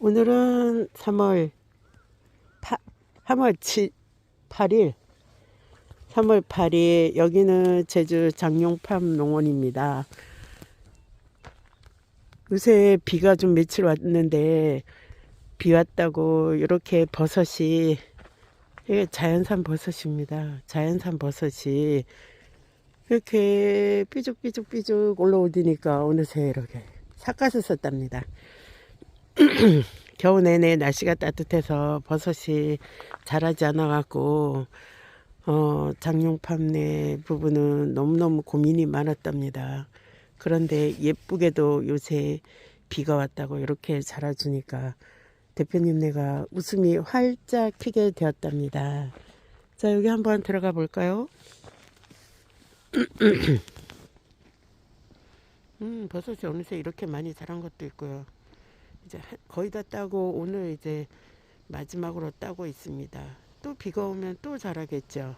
오늘은 3월 8, 3월 7, 8일 3월 8일 여기는 제주 장룡팜 농원입니다. 요새 비가 좀 며칠 왔는데 비 왔다고 이렇게 버섯이 이게 자연산 버섯입니다. 자연산 버섯이 이렇게 삐죽삐죽삐죽 올라오니까 어느새 이렇게 삭가서 썼답니다. 겨우 내내 날씨가 따뜻해서 버섯이 자라지 않아갖고 어, 장룡팜내 부분은 너무너무 고민이 많았답니다. 그런데 예쁘게도 요새 비가 왔다고 이렇게 자라주니까 대표님네가 웃음이 활짝 피게 되었답니다. 자, 여기 한번 들어가 볼까요? 음, 버섯이 어느새 이렇게 많이 자란 것도 있고요. 이제 한- 거의 다 따고 오늘 이제 마지막으로 따고 있습니다. 또 비가 오면 또 자라겠죠.